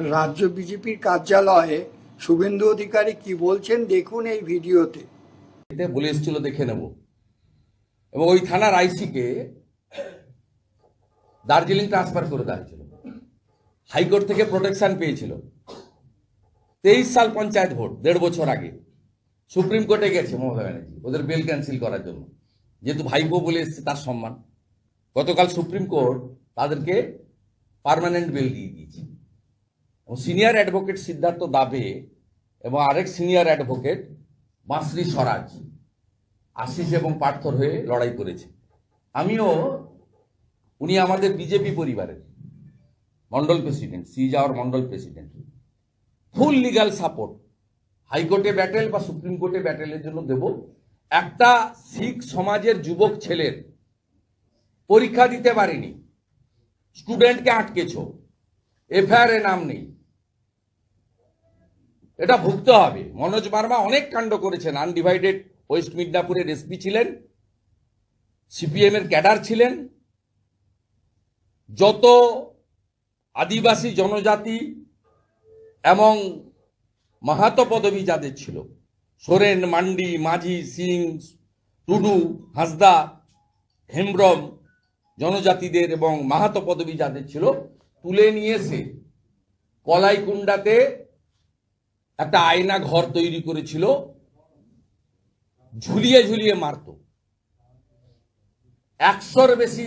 রাজ্য বিজেপির কার্যালয়ে শুভেন্দু অধিকারী কি বলছেন দেখুন এই ভিডিওতে। এটা বলে এসেছিল, দেখে নেব। এবং ওই থানার আইসিকে দার্জিলিং ট্রান্সফার করে দেওয়া হয়েছিল। হাইকোর্ট থেকে প্রোটেকশন পেয়েছিল। তেইশ সাল পঞ্চায়েত ভোট, দেড় বছর আগে। সুপ্রিম কোর্টে গেছে মমতা ব্যানার্জি, ওদের বেল ক্যান্সেল করার জন্য। যেহেতু ভাইপো বলে এসছে, তার সম্মান। গতকাল সুপ্রিম কোর্ট তাদেরকে পার্মানেন্ট বেল দিয়ে দিয়েছে। সিনিয়র অ্যাডভোকেট সিদ্ধার্থ দাবে এবং আরেক সিনিয়র অ্যাডভোকেট বাঁশরি স্বরাজ, আশিস এবং পার্থর হয়ে লড়াই করেছে। আমিও, উনি আমাদের বিজেপি পরিবারের মন্ডল প্রেসিডেন্ট, সি যাওয়ার mandal president. Full legal support. হাইকোর্টে ব্যাটেল বা সুপ্রিম কোর্টে ব্যাটেলের জন্য দেব। একটা শিখ সমাজের যুবক ছেলের পরীক্ষা দিতে পারেনি। স্টুডেন্টকে আটকেছ। এফআইআর এ নাম নেই। এটা ভুগতে হবে। মনোজ বার্মা অনেক কাণ্ড করেছেন। আনডিভাইডেড ওয়েস্ট মিদনাপুরের এসপি ছিলেন সিপিএম এর ক্যাডার ছিলেন। যত আদিবাসী জনজাতি এবং মাহাতো পদবী যাদের ছিল, সোরেন, মান্ডি, মাঝি, সিং, টুডু, হাসদা, হেমব্রম, জনজাতিদের এবং মাহাতো পদবী যাদের ছিল, তুলে নিয়ে এসে কলাইকুণ্ডাতে একটা আয়না ঘর তৈরি করেছিল, ঝুলিয়ে ঝুলিয়ে মারত। একশোর বেশি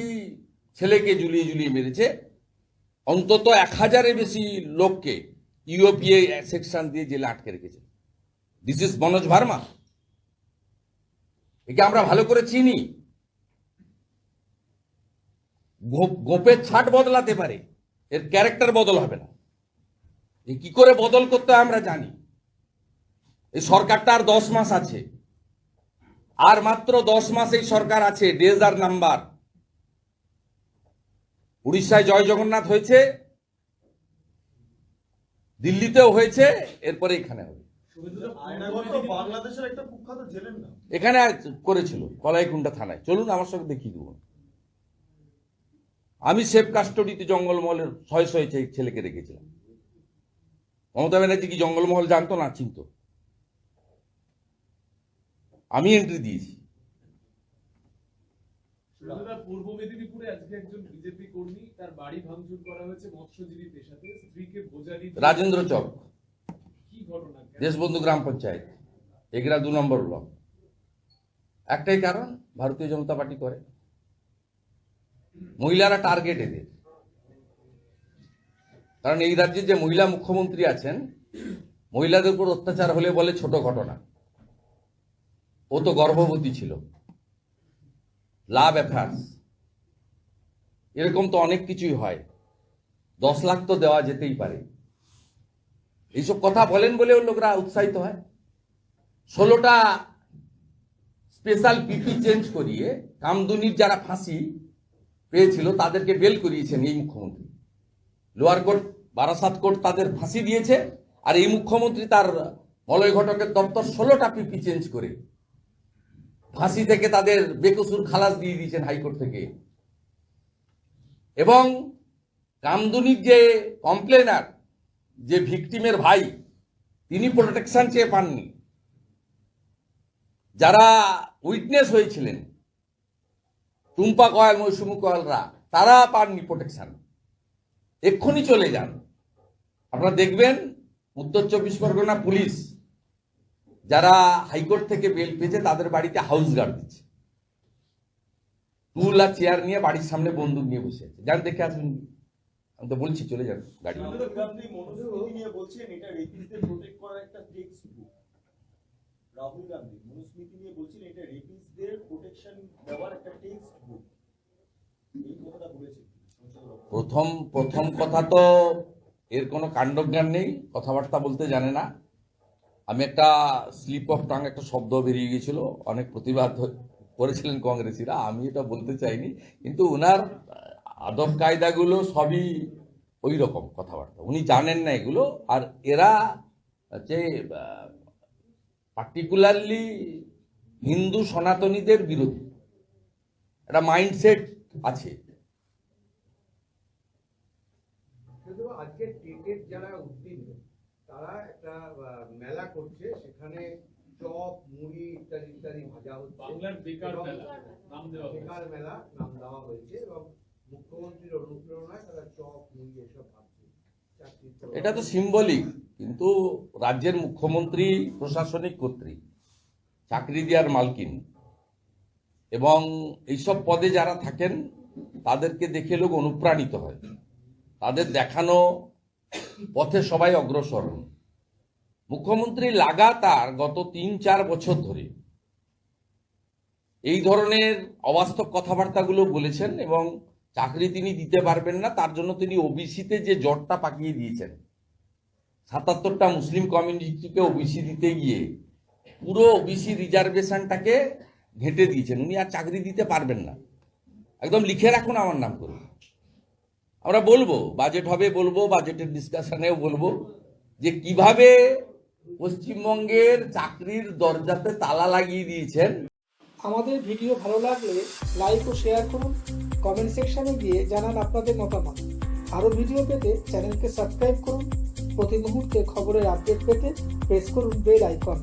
ছেলেকে ঝুলিয়ে ঝুলিয়ে মেরেছে। অন্তত এক হাজারের বেশি লোককে ইউপিএ সেকশন দিয়ে জেলে আটকে রেখেছে। This is Manoj Verma. একে আমরা ভালো করে চিনি। গোপের ছাট বদলাতে পারে। এর ক্যারেক্টার বদল হবে না। কি করে বদল করতে আমরা জানি। এই সরকারটা আর দশ মাস আছে। আর মাত্র দশ মাস এই সরকার আছে ডেজ আর নাম্বার। উড়িষ্যায় জয় জগন্নাথ হয়েছে দিল্লিতেও হয়েছে এরপরে এখানে হবে। এখানে করেছিল কলাইকুণ্ডা থানায়। চলুন আমার সঙ্গে দেখিয়ে দেবো। আমি সেফ কাস্টডিতে জঙ্গলমহলের শয়ে শয়ে ছে- ছেলেকে রেখেছিলাম। মমতা ব্যানার্জি কি জঙ্গলমহল জানতো না চিনতো? আমি এন্ট্রি দিয়েছি। পূর্ব মেদিনীপুরে আজকে একজন বিজেপি কর্মী তার বাড়ি ভাঙচুর করা হয়েছে মৎস্যজীবী পেশাতে স্ত্রীকে বোঝালি রাজেন্দ্র চক। কি ঘটনা? দেশবন্ধু গ্রাম পঞ্চায়েত এগরা দু নম্বর ব্লক। একটাই কারণ ভারতীয় জনতা পার্টি করে। মহিলারা টার্গেট এদের। কারণ এই রাজ্যে যে মহিলা মুখ্যমন্ত্রী আছেন মহিলাদের উপর অত্যাচার হলে বলে ছোট ঘটনা। ও তো গর্ভবতী ছিল। লাভ অ্যাফেয়ার্স এরকম তো অনেক কিছুই হয়। দশ লাখ তো দেওয়া যেতেই পারে। এইসব কথা বলেন বলেও লোকরা উৎসাহিত হয়। ষোলোটা স্পেশাল পিপি চেঞ্জ করিয়ে কামদুনির যারা ফাঁসি পেয়েছিল তাদেরকে বেল করিয়েছেন এই মুখ্যমন্ত্রী। লোয়ার কোর্ট, বারাসাত কোর্ট তাদের ফাঁসি দিয়েছে। আর এই মুখ্যমন্ত্রী তার মলয় ঘটকের দপ্তর ষোলোটা পিপি চেঞ্জ করে ফাঁসি থেকে তাদের বেকসুর খালাস দিয়ে দিয়েছেন হাইকোর্ট থেকে। এবং কামদুনির যে কমপ্লেনার, যে ভিকটিমের ভাই, তিনি প্রোটেকশন চেয়ে পাননি। যারা উইটনেস হয়েছিলেন, টুম্পা কয়াল, মৌসুমী কয়ালরা, তারা পাননি প্রোটেকশন। এক্ষুনি চলে যান। আপনারা দেখবেন, উত্তর চব্বিশ পরগনা পুলিশ যারা হাইকোর্ট থেকে বেল পেয়েছে তাদের বাড়িতে হাউস গার্ড দিচ্ছে। টুল আর চেয়ার নিয়ে বাড়ির সামনে বন্দুক নিয়ে বসে আছে। যান দেখে আসবেন আমি তো বলছি চলে যান গাড়ি রাহুল গান্ধী মনুস্মৃতি নিয়ে বলছেন এটা রেপিসদের প্রোটেক্ট করার একটা টেক্সট বুক রাহুল গান্ধী মনুস্মৃতি নিয়ে বলছেন এটা রেপিসদের প্রোটেকশন দেওয়ার একটা টেক্সট বুক এই কথাটা বলেছেন। প্রথম প্রথম কথা তো এর কোনো কাণ্ডজ্ঞান নেই কথাবার্তা বলতে জানে না। আমি একটা স্লিপ অফ টাং একটা শব্দ বেরিয়ে গিয়েছিল। অনেক প্রতিবাদ করেছিলেন কংগ্রেসিরা। আমি এটা বলতে চাইনি, কিন্তু ওনার আদব কায়দাগুলো সবই ওই রকম কথাবার্তা। উনি জানেন না এগুলো, আর এরা যে পার্টিকুলারলি হিন্দু সনাতনীদের বিরোধী। একটা মাইন্ডসেট আছে। আজকে যারা তারা একটা মেলা করছে সেখানে চপ মুড়ি ইত্যাদি ইত্যাদি ভাজা হচ্ছে। বাংলার বেকার মেলা নাম দেওয়া হয়েছে। বেকার মেলা নাম দেওয়া হয়েছে এবং মুখ্যমন্ত্রীর অনুপ্রেরণায় তারা চপ মুড়ি এসব ভাবছে এটা তো সিম্বলিক কিন্তু রাজ্যের মুখ্যমন্ত্রী প্রশাসনিক কর্তৃক চাকরি দেওয়ার মালকিন। এবং এইসব পদে যারা থাকেন তাদেরকে দেখে লোক অনুপ্রাণিত হয়। তাদের দেখানো পথে সবাই অগ্রসর মুখ্যমন্ত্রী লাগাতার গত তিন, চার বছর ধরে এই ধরনের অবাস্তব কথাবার্তাগুলো বলেছেন এবং চাকরি তিনি দিতে পারবেন না, তার জন্য তিনি ওবিসিতে যে জটটা পাকিয়ে দিয়েছেন, সাতাত্তরটা মুসলিম কমিউনিটিকে ওবিসি দিতে গিয়ে পুরো ওবিসি রিজার্ভেশনটাকে ঘেঁটে দিয়েছেন। উনি আর চাকরি দিতে পারবেন না। একদম লিখে রাখুন আমার নাম করে। আমরা বলব বাজেট হবে বলব বাজেটের ডিসকাশনেও বলব, যে কীভাবে পশ্চিমবঙ্গের চাকরির দরজাতে তালা লাগিয়ে দিয়েছেন। আমাদের ভিডিও ভালো লাগলে লাইক ও শেয়ার করুন কমেন্ট সেকশনে গিয়ে জানান আপনাদের মতামত। আরও ভিডিও পেতে চ্যানেলকে সাবস্ক্রাইব করুন। প্রতি মুহূর্তে খবরের আপডেট পেতে প্রেস করুন বেল আইকন